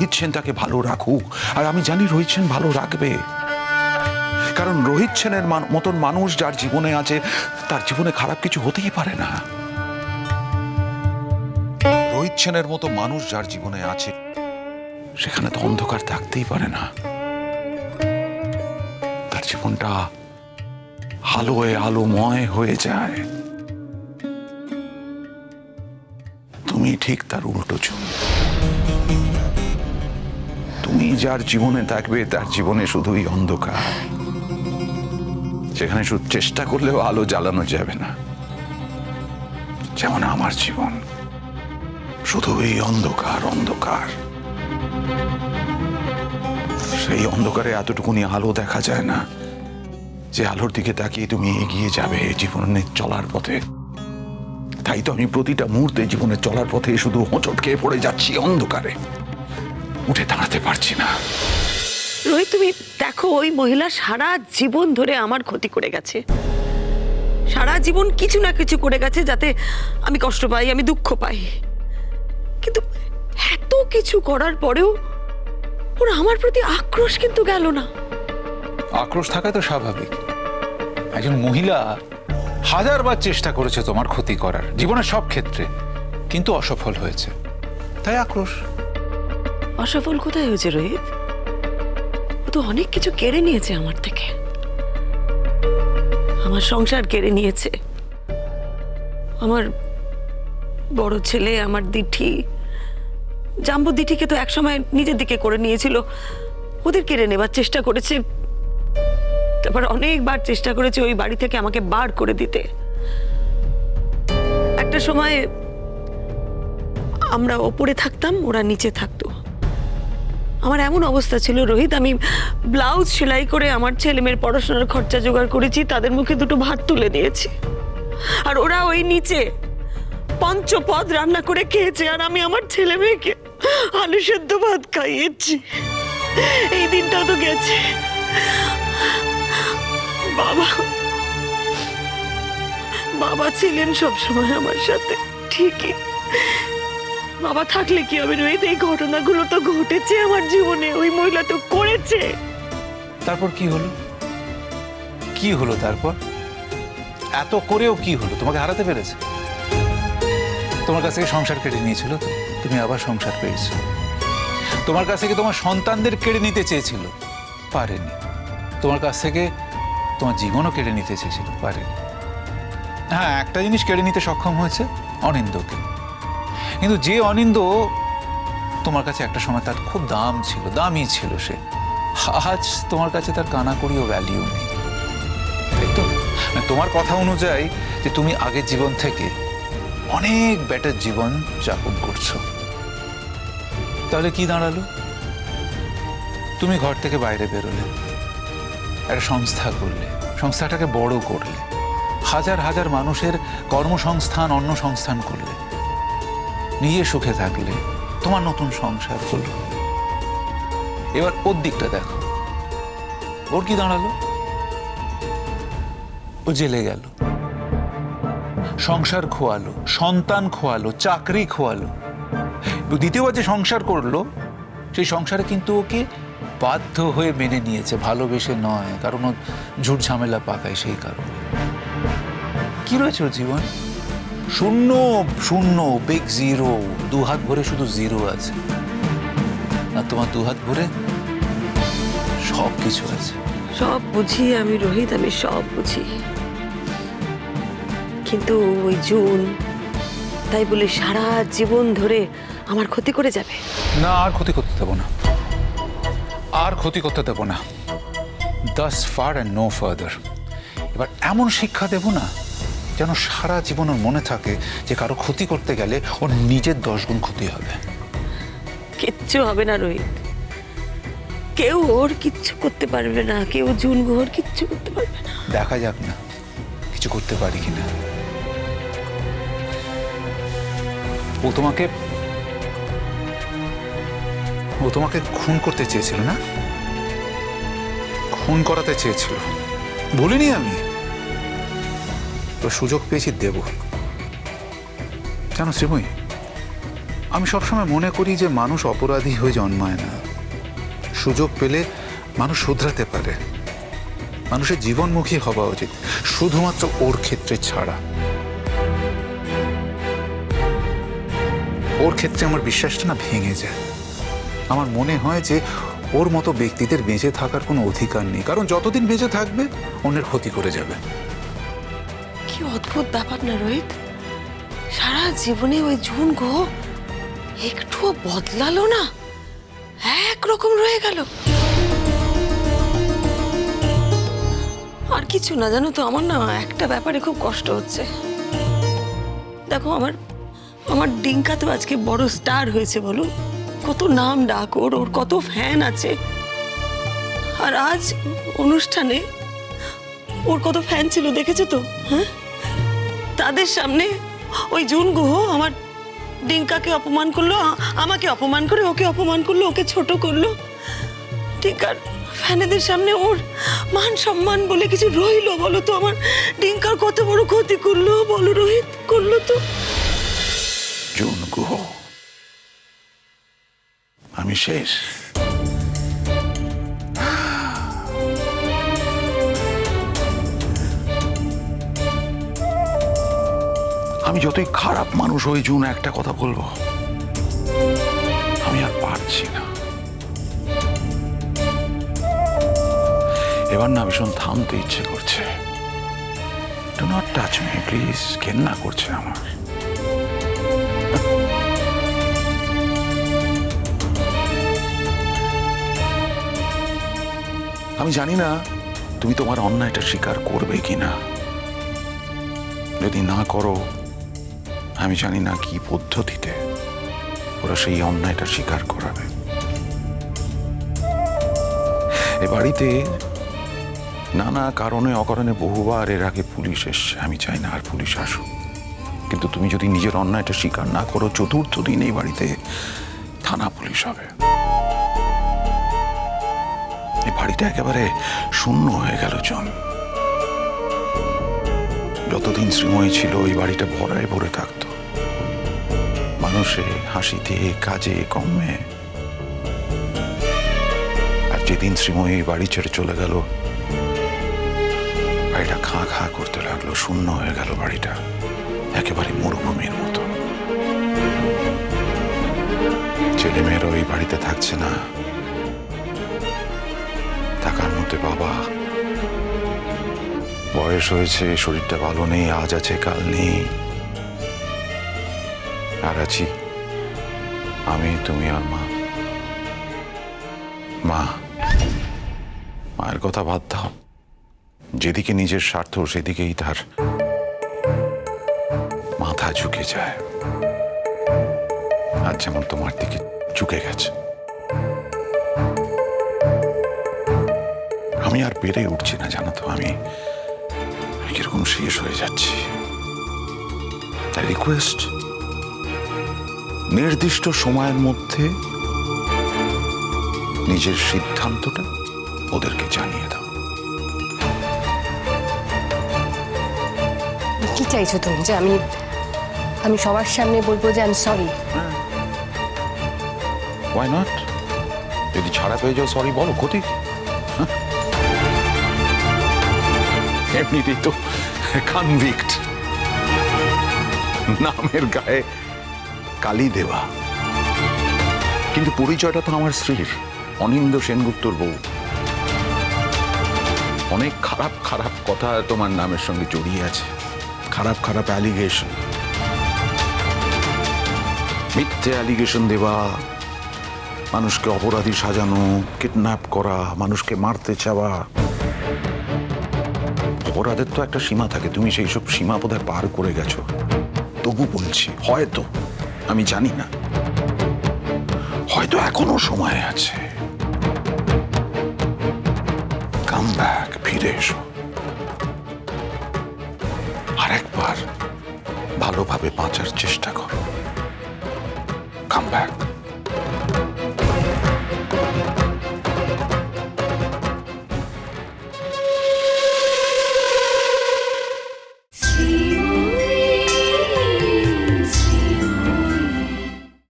রোহিত সেন তাকে ভালো রাখুক। আর আমি জানি রোহিত সেন ভালো রাখবে। কারণ রোহিত সেনের মতন মানুষ যার জীবনে আছে, তার জীবনে খারাপ কিছু হতেই পারে না। রোহিত সেনের মতো মানুষ যার জীবনে আছে, সেখানে তো অন্ধকার থাকতেই পারে না। তার জীবনটা আলোয় আলোময় হয়ে যায়। তুমি ঠিক তার উল্টো চুল তুমি যার জীবনে থাকবে, তার জীবনে শুধুই অন্ধকার। সেখানে শুধু চেষ্টা করলেও আলো জ্বালানো যাবে না। যেমন আমার জীবন, শুধুই অন্ধকার অন্ধকার। সেই অন্ধকারে এতটুকুনি আলো দেখা যায় না। যে আলোর দিকে তাকিয়ে তুমি এগিয়ে যাবে জীবনের চলার পথে। তাই তো আমি প্রতিটা মুহূর্তে জীবনে চলার পথে শুধু হোঁচট খেয়ে পড়ে যাচ্ছি অন্ধকারে। উঠে দাঁড়াতে পারছি না। রোহিত তুমি দেখো ওই মহিলা সারা জীবন ধরে আমার ক্ষতি করে গেছে। সারা জীবন কিছু না কিছু করে গেছে যাতে আমি কষ্ট পাই আমি দুঃখ পাই। কিন্তু এত কিছু করার পরেও ওর আমার প্রতি আক্রোশ কিন্তু গেল না। আক্রোশ থাকা তো স্বাভাবিক। একজন মহিলা হাজারবার চেষ্টা করেছে তোমার ক্ষতি করার জীবনের সব ক্ষেত্রে কিন্তু অসফল হয়েছে। তাই আক্রোশ। অসফল কোথায় হয়েছে রোহিত? ও তো অনেক কিছু কেড়ে নিয়েছে আমার থেকে। আমার সংসার কেড়ে নিয়েছে। আমার বড় ছেলে, আমার দিঠি। জাম্বু দিঠিকে তো একসময় নিজের দিকে করে নিয়েছিল। ওদের কেড়ে নেবার চেষ্টা করেছে। তারপর অনেকবার চেষ্টা করেছে ওই বাড়ি থেকে আমাকে বার করে দিতে। একটা সময় আমরা ওপরে থাকতাম, ওরা নিচে থাকতো। আমার এমন অবস্থা ছিল, রোহিত, আমি ব্লাউজ সেলাই করে আমার ছেলে মেয়ের পড়াশোনার খরচা জোগাড় করেছি, তাদের মুখে দুটো ভাত তুলে দিয়েছি। আর ওরা ওই নিচে পঞ্চপদ রান্না করে খেয়েছে, আর আমি আমার ছেলে মেয়েকে আলু সেদ্ধ ভাত খাইয়েছি। এই দিনটাও তো গেছে। বাবা বাবা ছিলেন সবসময় আমার সাথে, ঠিকই। বাবা থাকলে কি হবে রোহিত? এই ঘটনাগুলো তো ঘটেছে আমার জীবনে, ওই মহিলা তো করেছে। তারপর কি হলো? কি হলো তারপর? এত করেও কি হলো? তোমাকে হারাতে পেরেছে? তোমার কাছ থেকে সংসার কেড়ে নিয়েছিল তো? তুমি আবার সংসার পেয়েছ। তোমার কাছ থেকে তোমার সন্তানদের কেড়ে নিতে চেয়েছিল, পারেনি। তোমার কাছ থেকে তোমার জীবনও কেড়ে নিতে চেয়েছিল, পারেনি। হ্যাঁ একটা জিনিস কেড়ে নিতে সক্ষম হয়েছে অনিন্দকে। কিন্তু যে অনিন্দ তোমার কাছে একটা সময় তার খুব দাম ছিল দামই ছিল সে। আজ তোমার কাছে তার কানাকড়িও ভ্যালিউ নেই। তো? মানে তোমার কথা অনুযায়ী যে তুমি আগের জীবন থেকে অনেক বেটার জীবন যাপন করছ। তাহলে কি দাঁড়াল? তুমি ঘর থেকে বাইরে বেরোলে। একটা সংস্থা করলে। সংস্থাটাকে বড় করলে। হাজার হাজার মানুষের কর্মসংস্থান অন্য সংস্থান করলে। নিজে সুখে থাকলে তোমার নতুন সংসার হলো। এবার ওর দিকটা দেখো। ওর কি দাঁড়াল? ও জেলে গেল। সংসার খোয়ালো, সন্তান খোয়ালো, চাকরি খোয়ালো। দ্বিতীয়বার যে সংসার করল, সেই সংসারে কিন্তু ওকে বাধ্য হয়ে মেনে নিয়েছে, ভালোবেসে নয়, কারণ ও ঝুট ঝামেলা পাকায় সেই কারণে। কি রয়েছে ওর জীবন? শূন্য শূন্য বিগ জিরো দু হাত ভরে শুধু জিরো আছে। আর তোমার দু হাত ভরে সব কিছু আছে। সব বুঝি আমি রোহিত আমি সব বুঝি। কিন্তু ওই জুন তাই বলে সারা জীবন ধরে আমার ক্ষতি করে যাবে। না আর ক্ষতি করতে দেবো না। আর ক্ষতি করতে দেবো না। Thus far and no further এবার এমন শিক্ষা দেব না যেন সারা জীবন ওর মনে থাকে যে কারও ক্ষতি করতে গেলে ওর নিজের দশ গুণ ক্ষতি হবে। কিচ্ছু হবে না রোহিত। কেউ ওর কিচ্ছু করতে পারবে না কেউ জুন গুহর কিচ্ছু করতে পারবে না। দেখা যাক না কিছু করতে পারি কিনা। ও তোমাকে ও তোমাকে খুন করতে চেয়েছিল না? খুন করাতে চেয়েছিল। বলিনি আমি। তো সুযোগ পেয়েছি দেব। জানো শ্রীময়ী, আমি সবসময় মনে করি যে মানুষ অপরাধী হয়ে জন্মায় না। সুযোগ পেলে মানুষ শুধরাতে পারে। মানুষের জীবনমুখী হওয়া উচিত, শুধুমাত্র ওর ক্ষেত্রে ছাড়া। ওর ক্ষেত্রে আমার বিশ্বাসটা না ভেঙে যায়। আমার মনে হয় যে ওর মতো ব্যক্তিদের বেঁচে থাকার কোনো অধিকার নেই, কারণ যতদিন বেঁচে থাকবে, অন্যের ক্ষতি করে যাবে। কি অদ্ভুত ব্যাপার না, রোহিত? সারা জীবনে ওই জুন গো একটুও বদলালো না? একরকম রয়ে গেল। আর কিছু না, জানো তো, আমার না একটা ব্যাপারে খুব কষ্ট হচ্ছে। দেখো, আমার আমার ডিঙ্কা তো আজকে বড় স্টার হয়েছে, বলুন। কত নাম ডাক ওর ওর কত ফ্যান আছে। আর আজ অনুষ্ঠানে ওর কত ফ্যান ছিল, দেখেছ তো? হ্যাঁ? তাদের সামনে ওই জুন গুহ আমার ডিঙ্কাকে অপমান করল আমাকে অপমান করে, ওকে অপমান করল, ওকে ছোট করল। ডিঙ্কার ফ্যানেদের সামনে ওর মান সম্মান বলে কিছু রইল, বলো তো আমার ডিঙ্কার কত বড় ক্ষতি করল, বলো রোহিত, করল তো। জুন গুহ, আমি শেষ। আমি যতই খারাপ মানুষ হই, জুন, একটা কথা বলব। আমি আর পারছি না। এবার না ভীষণ থামতে ইচ্ছে করছে। Do not touch me please ঘেন্না করছে আমার। আমি জানি না তুমি তোমার অন্যায়টা স্বীকার করবে কিনা। যদি না করো আমি জানি না কি পদ্ধতিতে ওরা সেই অন্যায়টা স্বীকার করাবে। এ বাড়িতে নানা কারণে অকারণে বহুবার এর আগে পুলিশ এসছে। আমি চাই না আর পুলিশ আসুক। কিন্তু তুমি যদি নিজের অন্যায়টা স্বীকার না করো, চতুর্থ দিন এই বাড়িতে থানা পুলিশ হবে। এই বাড়িটা একেবারে শূন্য হয়ে গেল, জন। যতদিন শ্রীময়ী ছিল ওই বাড়িটা ভরায় ভরে থাকতো। মানুষে হাসিতে, কাজে কমে আর যেদিন শ্রীময়ী বাড়ি ছেড়ে চলে গেল, বাড়িটা খাঁ খাঁ করতে লাগল, শূন্য হয়ে গেল বাড়িটা। একেবারে মরুভূমির মতো। ছেলে মেয়েরা ওই বাড়িতে থাকছে না। থাকার মধ্যে বাবা। বয়স হয়েছে, শরীরটা ভালো নেই, আজ আছে, কাল নেই। আর আছি। আমি, তুমি আর মা। মা, মায়ের কথা বাদ দাও। যেদিকে নিজের স্বার্থ, সেদিকেই তার মাথা ঝুঁকে যায়। আর যেমন তোমার দিকে ঝুঁকে গেছে। আমি আর পেরে উঠছি না, জানো তো, আমি আমি কীরকম শেষ হয়ে যাচ্ছি। তাই রিকোয়েস্ট নির্দিষ্ট সময়ের মধ্যে নিজের সিদ্ধান্তটা ওদেরকে জানিয়ে দাও। কি চাইছো তুমি? যে আমি আমি সবার সামনে বলব যে আমি সরি ওয়াই নট যদি ছাড়া পেয়ে যাও সরি বলো ক্ষতি? হ্যাঁ? এমনিতেই তো কনভিক্ট নামের গায়ে কালি দেওয়া কিন্তু পরিচয়টা তো আমার স্ত্রীর অনিন্দ সেনগুপ্তর বউ। অনেক খারাপ খারাপ কথা তোমার নামের সঙ্গে জড়িয়ে আছে। খারাপ খারাপ অ্যালিগেশন মিথ্যে অ্যালিগেশন দেওয়া, মানুষকে অপরাধী সাজানো কিডন্যাপ করা, মানুষকে মারতে চাওয়া। অপরাধের তো একটা সীমা থাকে, তুমি সেই সব সীমা বোধহয় পার করে গেছো। তবু বলছি, হয়তো আমি জানি না। হয়তো এখনও সময় আছে। কাম ব্যাক ফিরে এসো। আর একবার ভালোভাবে বাঁচার চেষ্টা করো। Come back